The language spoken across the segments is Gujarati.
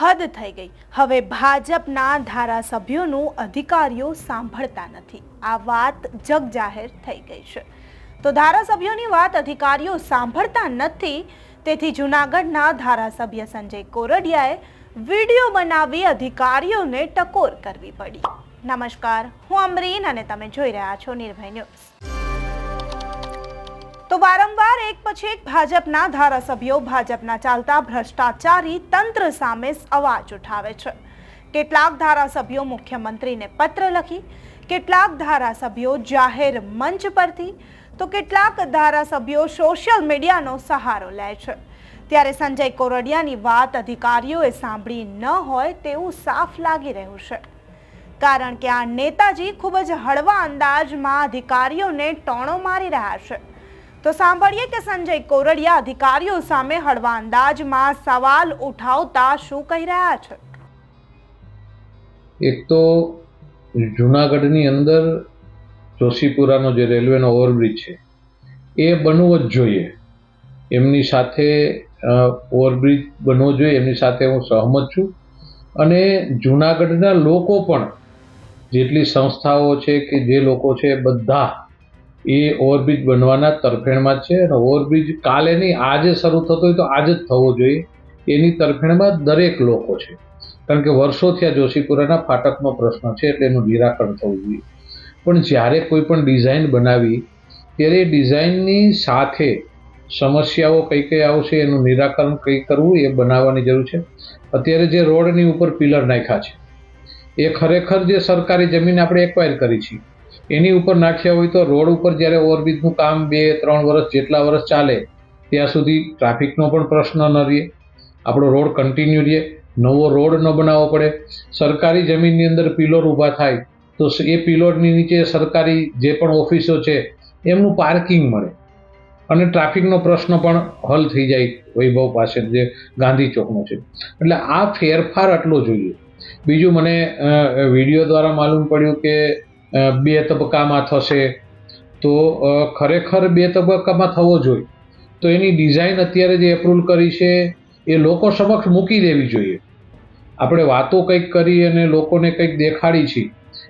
હદ થઈ ગઈ. હવે ભાજપના ધારાસભ્યોનું અધિકારીઓ સાંભળતા નથી. આ વાત જગ જાહેર થઈ ગઈ છે. તો ધારાસભ્યોની વાત અધિકારીઓ સાંભળતા નથી, તેથી જૂનાગઢના ધારાસભ્ય સંજય કોરડિયાએ વીડિયો બનાવી અધિકારીઓને ટકોર કરવી પડી. નમસ્કાર, હું અમરીન અને તમે જોઈ રહ્યા છો નિર્ભય ન્યૂઝ. તો વારંવાર એક પછી એક ભાજપના ધારાસભ્યો ભાજપના ચાલતા ભ્રષ્ટાચારી તંત્ર સામે અવાજ ઉઠાવે છે. કેટલાક ધારાસભ્યો મુખ્યમંત્રીને પત્ર લખી, કેટલાક ધારાસભ્યો જાહેર મંચ પરથી, તો કેટલાક ધારાસભ્યો સોશિયલ મીડિયાનો સહારો લે છે. ત્યારે સંજય કોરડિયાની વાત અધિકારીઓએ સાંભળી ન હોય તેવું સાફ લાગી રહ્યું છે. કારણ કે આ નેતાજી ખૂબ જ હળવા અંદાજમાં અધિકારીઓને ટોણો મારી રહ્યા છે. તો સાંભળીએ કે સંજય કોરડિયા અધિકારીઓ સામે હળવા અંદાજમાં સવાલ ઉઠાવતા શું કહી રહ્યા છે? એક તો જુનાગઢની અંદર જોશીપુરાનો જે રેલવેનો ઓવરબ્રિજ છે, એ બનવો જ જોઈએ. એમની સાથે ઓવરબ્રિજ બનવો જોઈએ, એમની સાથે હું સહમત છું. અને જુનાગઢના લોકો પણ જેટલી સંસ્થાઓ છે કે જે લોકો છે બધા એ ઓવરબ્રિજ બનવાના તરફેણમાં છે અને ઓવરબ્રિજ કાલે નહીં, આજે શરૂ થતો હોય તો આજે જ થવો જોઈએ. એની તરફેણમાં દરેક લોકો છે. કારણ કે વર્ષોથી આ જોશીપુરાના ફાટકનો પ્રશ્ન છે એટલે એનું નિરાકરણ થવું જોઈએ. પણ જ્યારે કોઈ પણ ડિઝાઇન બનાવી, ત્યારે એ ડિઝાઇનની સાથે સમસ્યાઓ કઈ કઈ આવશે, એનું નિરાકરણ કઈ કરવું, એ બનાવવાની જરૂર છે. અત્યારે જે રોડની ઉપર પિલર નાખ્યા છે, એ ખરેખર જે સરકારી જમીન આપણે એક્વાયર કરી છે એની ઉપર નાખ્યા હોય તો રોડ ઉપર જ્યારે ઓવરબ્રિજનું કામ બે, ત્રણ વર્ષ જેટલા વર્ષ ચાલે, ત્યાં સુધી ટ્રાફિકનો પણ પ્રશ્ન ન રહે. આપણો રોડ કન્ટિન્યુ રહે. નવો રોડ ન બનાવવો પડે. સરકારી જમીનની અંદર પિલર ઊભા થાય, તો એ પિલરની નીચે સરકારી જે પણ ઓફિસો છે, એમનું પાર્કિંગ મળે. અને ટ્રાફિકનો પ્રશ્ન પણ હલ થઈ જાય વૈભવ પાસે જે ગાંધી ચોકનો છે. એટલે આ ફેરફાર આટલો જોઈએ. બીજું મને વીડિયો દ્વારા માલુમ પડ્યું કે બે તબક્કામાં થશે. તો ખરેખર બે તબક્કામાં થવો જોઈએ. તો એની ડિઝાઇન અત્યારે જે એપ્રુવલ કરી છે, એ લોકો સમક્ષ મૂકી દેવી જોઈએ. આપણે વાતો કંઈક કરી અને લોકોને કંઈક દેખાડી છે.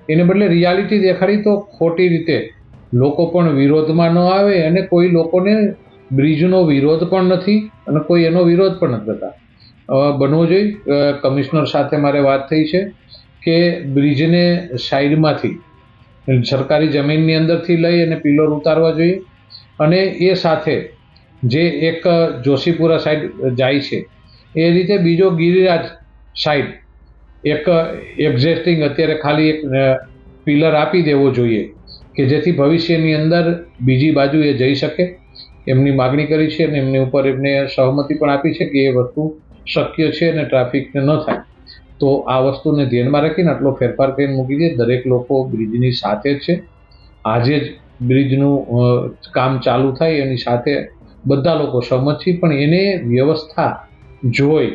એને બદલે રિયાલિટી દેખાડી તો ખોટી રીતે. લોકો પણ વિરોધમાં ન આવે અને કોઈ લોકોને બ્રિજનો વિરોધ પણ નથી અને કોઈ એનો વિરોધ પણ નથી કરતા બનવો જોઈએ. કમિશનર સાથે મારે વાત થઈ છે કે બ્રિજને સાઈડમાંથી સરકારી જમીનની અંદરથી લઈ અને પિલર ઉતારવા જોઈએ. અને એ સાથે જે એક જોશીપુરા સાઈડ જાય છે, એ રીતે બીજો ગિરિરાજ સાઈડ એક એક્ઝિસ્ટિંગ અત્યારે ખાલી એક પિલર આપી દેવો જોઈએ કે જેથી ભવિષ્યની અંદર બીજી બાજુ એ જઈ શકે. એમની માગણી કરી છે અને એમની ઉપર એમને સહમતી પણ આપી છે કે એ વસ્તુ શક્ય છે અને ટ્રાફિક ન થાય. તો આ વસ્તુને ધ્યાનમાં રાખીને આટલો ફેરફાર કરીને મૂકી દે દરેક લોકો બ્રિજની સાથે છે. આજે જ બ્રિજનું કામ ચાલુ થાય, એની સાથે બધા લોકો સહમત છે. પણ એને વ્યવસ્થા જોઈ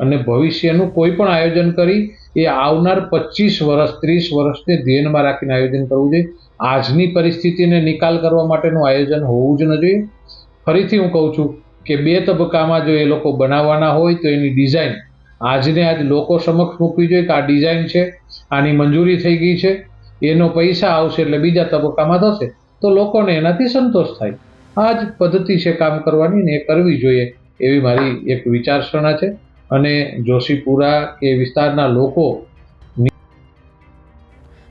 અને ભવિષ્યનું કોઈ પણ આયોજન કરી, એ આવનાર પચીસ વર્ષ, ત્રીસ વર્ષને ધ્યાનમાં રાખીને આયોજન કરવું જોઈએ. આજની પરિસ્થિતિને નિકાલ કરવા માટેનું આયોજન હોવું જ ન જોઈએ. ફરીથી હું કહું છું કે બે તબક્કામાં જો એ લોકો બનાવવાના હોય તો એની ડિઝાઇન આજને આજ લોકો સમક્ષ મૂકવી જોઈએ કે આ ડિઝાઇન છે, આની મંજૂરી થઈ ગઈ છે, એનો પૈસા આવશે એટલે બીજા તબક્કામાં થશે. તો લોકોને એનાથી સંતોષ થાય. આ જ પદ્ધતિ છે કામ કરવાની ને એ કરવી જોઈએ એવી મારી એક વિચારસરણા છે. અને જોશીપુરા કે વિસ્તારના લોકો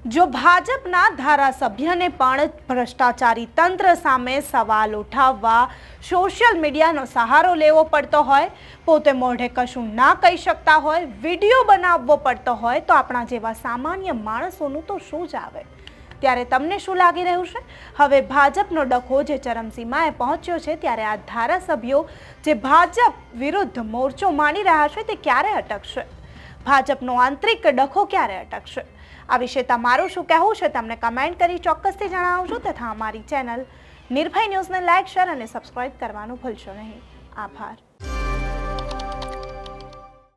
જો ભાજપના ધારાસભ્યને પણ ભ્રષ્ટાચારી તંત્ર સામે સવાલ ઉઠાવવા સોશિયલ મીડિયાનો સહારો લેવો પડતો હોય, પોતે મોઢે કશું ના કહી શકતા હોય, વીડિયો બનાવવો પડતો હોય, તો આપણા જેવા સામાન્ય માણસોનું તો શું જ આવે? ત્યારે તમને શું લાગી રહ્યું છે? હવે ભાજપનો ડખો જે ચરમસીમાએ પહોંચ્યો છે, ત્યારે આ ધારાસભ્યો જે ભાજપ વિરુદ્ધ મોરચો માણી રહ્યા છે, તે ક્યારે અટકશે? ભાજપનો આંતરિક ડખો ક્યારે અટકશે? આ વિશે તમારું શું કહેવું છે તમને કમેન્ટ કરી ચોક્કસથી જણાવજો તથા અમારી ચેનલ નિર્ભય ન્યૂઝને લાઇક, શેર અને સબસ્ક્રાઇબ કરવાનું ભૂલશો નહીં. આભાર.